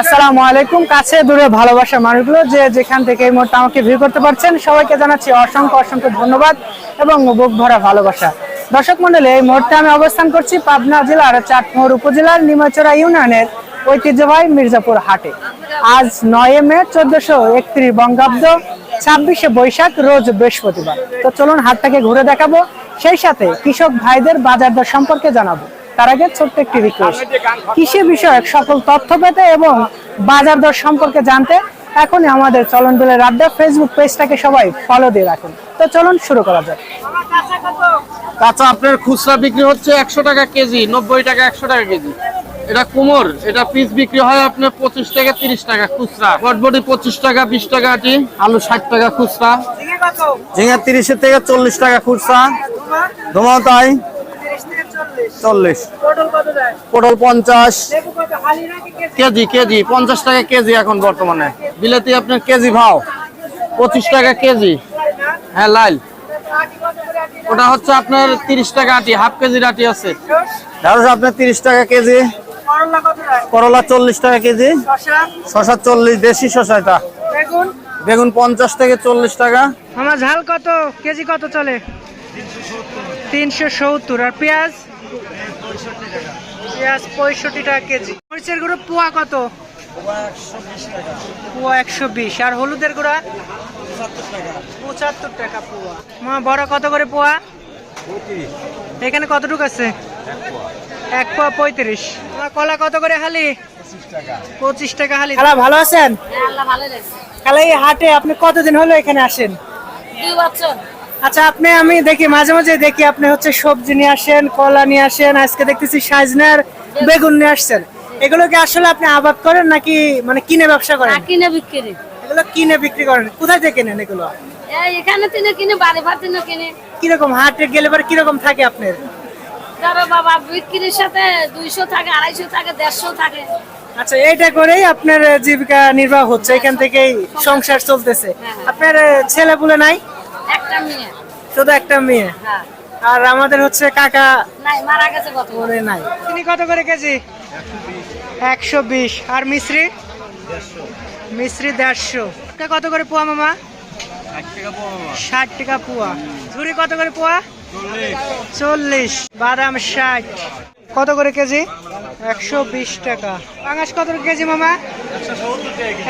আসসালামু আলাইকুম। কাছে দূরে ভালোবাসা মানুষগুলো যে যেখান থেকে এই মুহূর্তে আমাকে ভিউ করতে পারছেন, সবাইকে জানাচ্ছি অসংখ্য অসংখ্য ধন্যবাদ এবং বুক ভরা ভালোবাসা। দর্শক মন্ডলী এই মুহূর্তে আমি অবস্থান করছি পাবনা জেলার চাটমোহর উপজেলার নিমাচড়া ইউনিয়নের ঐতিহ্যবাহী মির্জাপুর হাটে। আজ নয় মে চোদ্দশো একত্রিশ বঙ্গাব্দ ছাব্বিশে বৈশাখ, রোজ বৃহস্পতিবার। তো চলুন হাটটাকে ঘুরে দেখাবো। সেই সাথে কৃষক ভাইদের বাজার দর সম্পর্কে জানাব। তার আগে ছোট্ট একটি রিকোয়েস্ট কৃষি বিষয়ক সকল তথ্য পেতে এবং বাজার দর সম্পর্কে জানতে এখনই আমাদের চলন দলের আড্ডা ফেসবুক পেজটাকে সবাই ফলো দিয়ে রাখুন। তো চলুন শুরু করা যাক। কাঁচা আপনার খুচরা বিক্রি হচ্ছে একশো টাকা কেজি নব্বই টাকা একশো টাকা কেজি। এটা কুমোর এটা পিস বিক্রি হয় আপনার পঁচিশ টাকা তিরিশ টাকা খুচরা। বটবটি পঁচিশ টাকা বিশ টাকা আটি আলু ষাট টাকা খুচরা। ঝিঙা তিরিশের থেকে চল্লিশ টাকা খুচরা। ধুমাও তাই। চল্লিশ। পটল পঞ্চাশ। কেজি? কেজি পঞ্চাশ টাকা কেজি এখন বর্তমানে। বিলেতি আপনার কেজি ভাও। পঁচিশ টাকা কেজি। হ্যাঁ লাল। ওটা হচ্ছে আপনার তিরিশ টাকা আটি হাফ কেজির আটি আছে। ঢেঁড়স আপনার তিরিশ টাকা কেজি। করলা চল্লিশ টাকা কেজি। শশা চল্লিশ দেশি শশা এটা। বেগুন পঞ্চাশ থেকে চল্লিশ টাকা। আমার ঝাল কত? কেজি কত চলে? তিনশো সত্তর। আর পেঁয়াজ? পেঁয়াজ পঁয়ষট্টি টাকা কেজি। মরিচের গুঁড়ো পোয়া কত? পোয়া একশো বিশ। আর হলুদের গুঁড়া? পঁচাত্তর টাকা পোয়া। মা বড় কত করে পোয়া? এখানে কতটুকু আছে? এক পোয়া পঁয়ত্রিশ। কলা কত করে হালি? পঁচিশ টাকা হালি। খালা ভালো আছেন? খালা এই হাটে আপনি কতদিন হলো এখানে আসেন? দুই বছর। আচ্ছা আপনি আমি দেখি মাঝে মাঝে দেখি আপনি হচ্ছে সবজি নিয়ে আসেন কলা নিয়ে আসেন আজকে দেখতেছি সাজনার বেগুন নিয়ে আসছেন। এগুলো কি আসলে আপনি আবাদ করেন নাকি মানে কিনে ব্যবসা করেন? কিনে বিক্রি। এগুলো কিনে বিক্রি করেন। কোথায় থেকে কেনেন এগুলো? এখানে তিনে কিনে বাড়ি ভাত তিনে কিনে। কীরকম হাটে গেলে পরে কীরকম থাকে আপনার? ধরো বাবা বিক্রির সাথে দুইশো থাকে আড়াইশো থাকে দেড়শো থাকে। আচ্ছা এইটা করেই আপনার জীবিকা নির্বাহ হচ্ছে এখান থেকেই সংসার। চলতেছে। হ্যাঁ। আপনার ছেলে পুলে নাই? শুধু একটা মেয়ে? হ্যাঁ। আর আমাদের হচ্ছে কাকা নাই মারা গেছে কত মনে নাই। তিনি কত করে কেজি? একশো বিশ। আর মিশ্রি মিশ্রি দেড়শো। কত করে পোয়া মামা? ষাট টাকা পোয়া। ঝুড়ি কত করে পোয়া? চল্লিশ। বাদাম ষাট। কত করে কেজি? একশো বিশ টাকা। পাঙাশ কত করে কেজি মামা?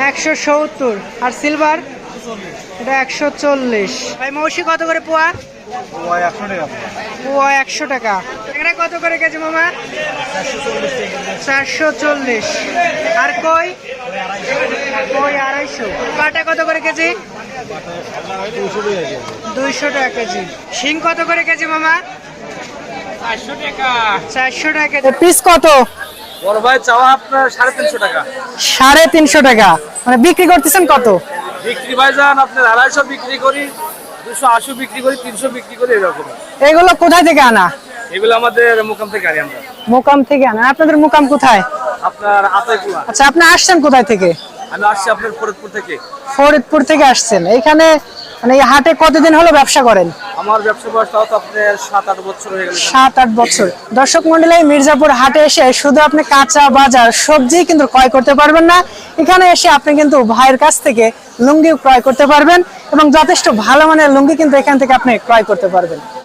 একশো সত্তর। আর সিলভার? এটা একশো চল্লিশ। ভাই মৌসি কত করে পোয়া? পোয়া একশো টাকা। এখানে কত করে কেজি মামা? চারশো চল্লিশ। আর কই? কই আড়াইশো। কাটা কত করে কেজি? দুইশো টাকা কেজি। শিং কত করে কেজি মামা? চারশো টাকা কেজি। পিস কত? বড় ভাই চাওয়া আপনার সাড়ে তিনশো টাকা। সাড়ে তিনশো টাকা। মানে বিক্রি করতেছেন কত? বিক্রি ভাইজান আপনার আড়াইশো বিক্রি করি দুশো আশি বিক্রি করি তিনশো বিক্রি করি এরকম। এগুলো কোথায় থেকে আনা? এগুলো আমাদের মুকাম থেকে আনি আমরা। মুকাম থেকে আনা। আপনাদের মুকাম কোথায়? আপনার আতাইকুলা আচ্ছা আপনি আসছেন কোথায় থেকে? আমি আসছি আপনার ফরিদপুর থেকে। ফরিদপুর থেকে আসছেন। এখানে মানে এই হাটে কতদিন হলো ব্যবসা করেন? আমার ব্যবসা বয়স তাও তো আপনার সাত আট বছর হয়ে গেল। সাত আট বছর। দর্শক মন্ডলী, মির্জাপুর হাটে এসে শুধু আপনি কাঁচা বাজার সবজি কিন্তু ক্রয় করতে পারবেন না। এখানে এসে আপনি কিন্তু ভাইয়ের কাছ থেকে লুঙ্গি ক্রয় করতে পারবেন এবং যথেষ্ট ভালো মানের লুঙ্গি কিন্তু এখান থেকে আপনি ক্রয় করতে পারবেন।